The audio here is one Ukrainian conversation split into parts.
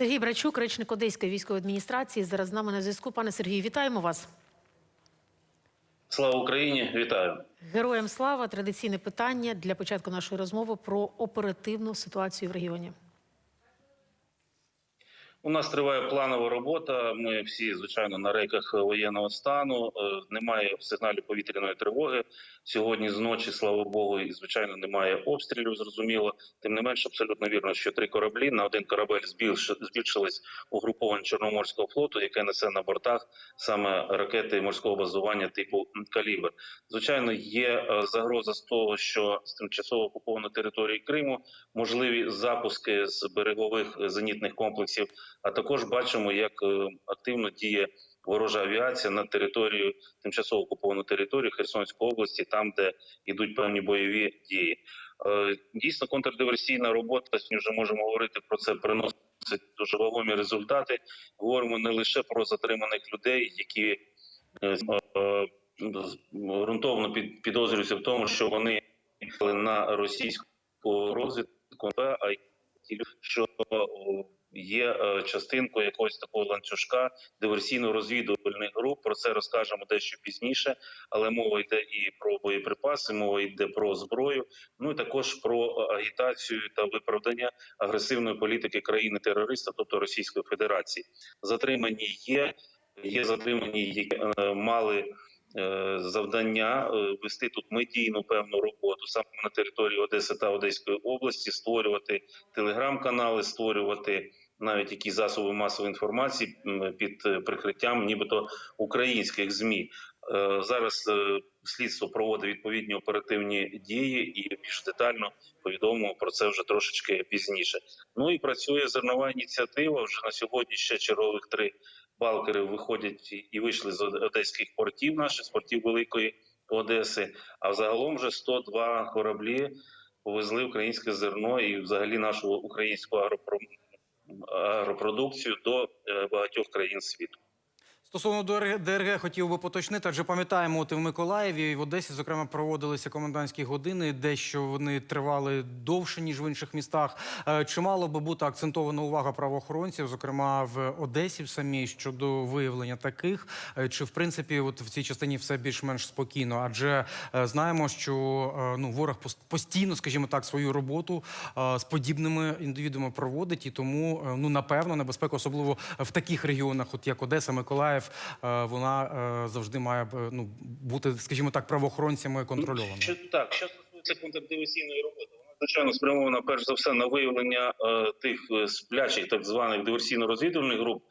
Сергій Брачук, речник Одеської військової адміністрації, зараз з нами на зв'язку. Пане Сергію, вітаємо вас. Слава Україні! Вітаю! Героям слава. Традиційне питання для початку нашої розмови про оперативну ситуацію в регіоні. У нас триває планова робота. Ми всі, звичайно, на рейках воєнного стану. Е, Немає сигналів повітряної тривоги. Сьогодні з ночі, слава Богу, і звичайно немає обстрілів. Зрозуміло. Тим не менш, абсолютно вірно, що три кораблі на один корабель збільш- збільшилось угруповань Чорноморського флоту, яке несе на бортах саме ракети морського базування типу «Калібр». Звичайно, є е, загроза з того, що з тимчасово окупованої території Криму можливі запуски з берегових зенітних комплексів. А також бачимо, як е, активно діє ворожа авіація на територію тимчасово окуповану територію Херсонської області, там де йдуть певні бойові дії. Е, Дійсно, контрдиверсійна робота сьогодні вже можемо говорити про це. Приносить дуже вагомі результати. Говоримо не лише про затриманих людей, які е, ґрунтовно під, підозрюються в тому, що вони на російську розвідку, а що є е, частинкою якогось такого ланцюжка диверсійно-розвідувальних груп. Про це розкажемо дещо пізніше, але мова йде і про боєприпаси, мова йде про зброю. Ну і також про агітацію та виправдання агресивної політики країни-терориста, тобто Російської Федерації. Затримані є. Є затримані, які е, мали е, завдання е, вести тут медійну певну роботу саме на території Одеси та Одеської області, створювати телеграм-канали, створювати навіть які засоби масової інформації під е, прикриттям, нібито українських змі. Е, Зараз е, слідство проводить відповідні оперативні дії і більш детально повідомимо про це вже трошечки пізніше. Ну і працює зернова ініціатива. Вже на сьогодні ще чергових три балкери виходять і- вийшли з одеських портів, наших з портів Великої Одеси. А взагалом вже 102 кораблі повезли українське зерно і взагалі нашу українську агропро- агропродукцію до е, багатьох країн світу. Стосовно ДРГ, хотів би поточнити, адже пам'ятаємо, от і в Миколаєві і в Одесі, зокрема, проводилися комендантські години, дещо вони тривали довше ніж в інших містах. Е, Чи мало би бути акцентована увага правоохоронців, зокрема в Одесі в самій щодо виявлення таких, Е, чи в принципі, от в цій частині все більш-менш спокійно? Адже е, знаємо, що ну ворог пос- постійно, скажімо так, свою роботу з подібними індивідами проводить, і тому ну напевно небезпека, особливо в таких регіонах, от як Одеса, Миколаїв, е, вона е, завжди має ну бути, скажімо так, правоохоронцями контрольована. Що так, що стосується контрдиверсійної роботи, вона звичайно спрямована перш за все на виявлення е, тих е, сплячих так званих диверсійно-розвідувальних груп.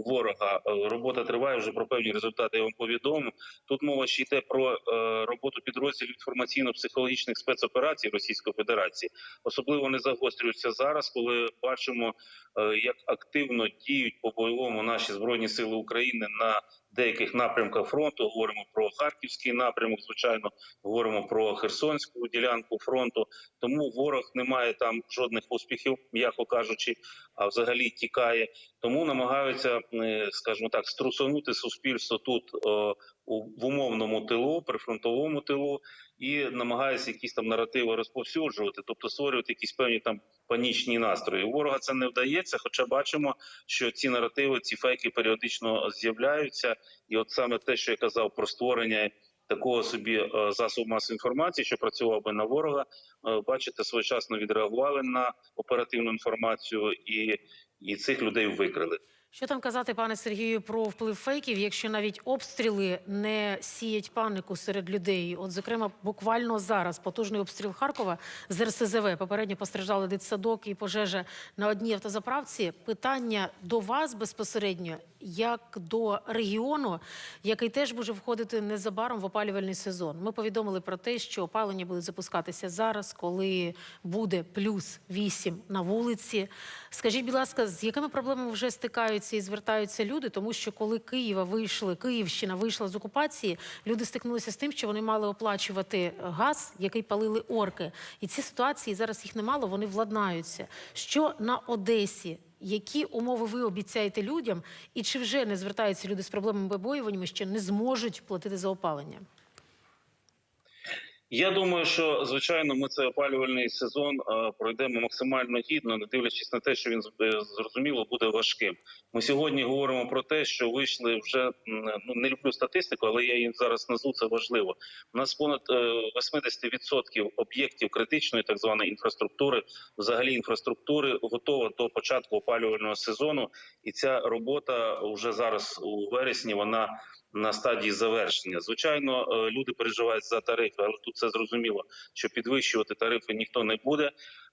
Ворога Е, робота триває вже про певні результати. Я вам повідомив. Тут мова ще йде про е, роботу підрозділів інформаційно-психологічних спецоперацій Російської Федерації. Особливо вони загострюються зараз, коли бачимо, е, як активно діють по бойовому наші збройні сили України на деяких напрямках фронту. Говоримо про харківський напрямок, звичайно, говоримо про Херсонську ділянку фронту. Тому ворог не має там жодних успіхів, м'яко кажучи, а взагалі тікає. Тому намагаються, е, скажімо так, струсонути суспільство тут у в умовному тилу, прифронтовому тилу, і намагаються якісь там наративи розповсюджувати, тобто створювати якісь певні там панічні настрої. У ворога це не вдається, хоча бачимо, що ці наративи, ці фейки періодично з'являються. І от саме те, що я казав про створення такого собі е, засобу масової інформації, що працював би на ворога, е, бачите, своєчасно відреагували на оперативну інформацію і, і цих людей викрили. Що там казати, пане Сергію, про вплив фейків, якщо навіть обстріли не сіять панику серед людей? От, зокрема, буквально зараз потужний обстріл Харкова з РСЗВ. Попередньо постраждали дитсадок і пожежа на одній автозаправці. Питання до вас безпосередньо, як до регіону, який теж може входити незабаром в опалювальний сезон. Ми повідомили про те, що опалення буде запускатися зараз, коли буде плюс 8 на вулиці. Скажіть, будь ласка, з якими проблемами вже стикаються і звертаються люди? Тому що коли Києва вийшли, Київщина вийшла з окупації, люди стикнулися з тим, що вони мали оплачувати газ, який палили орки. І ці ситуації зараз їх немало, вони владнаються. Що на Одесі? Які умови ви обіцяєте людям, і чи вже не звертаються люди з проблемами побоюваннями, що не зможуть платити за опалення? Я думаю, що звичайно ми цей опалювальний сезон е, пройдемо максимально гідно, не дивлячись на те, що він е, зрозуміло буде важким. Ми сьогодні говоримо про те, що вийшли вже ну не люблю статистику, але я її зараз назву це важливо. У нас понад е, 80% об'єктів критичної так званої інфраструктури, взагалі інфраструктури, готова до початку опалювального сезону, і ця робота вже зараз у вересні вона на стадії завершення. Звичайно, е, люди переживають за тарифи, але тут це зрозуміло, що підвищувати тарифи ніхто не буде.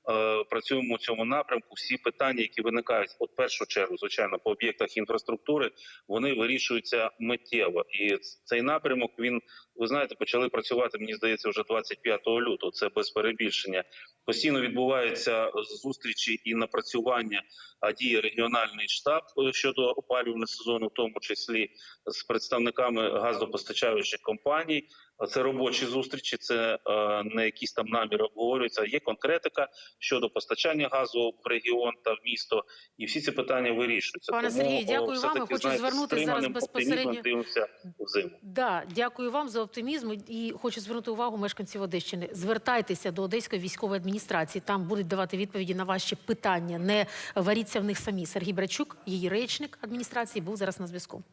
Е, Працюємо у цьому напрямку. Всі питання, які виникають, от першу чергу, звичайно, по об'єктах інфраструктури, вони вирішуються миттєво. І цей напрямок він ви знаєте, почали працювати. Мені здається, вже 25 лютого. Це без перебільшення. Постійно відбуваються зустрічі і напрацювання. А діє регіональний штаб е, щодо опалювального сезону, в тому числі з представниками газопостачаючих компаній. Це робочі зустрічі, це е, не якісь там наміри обговорюються. Є конкретика щодо постачання газу в регіон та в місто, і всі ці питання вирішуються. Пане Тому, Сергію, дякую вам. хочу знаєте, звернутися зараз безпосередньо- Дивимося в зиму. Да, дякую вам за оптимізм і хочу звернути увагу мешканців Одещини. Звертайтеся до Одеської військової адміністрації. Там будуть давати відповіді на ваші питання. Не варіться в них самі. Сергій Брачук, її речник адміністрації, був зараз на зв'язку.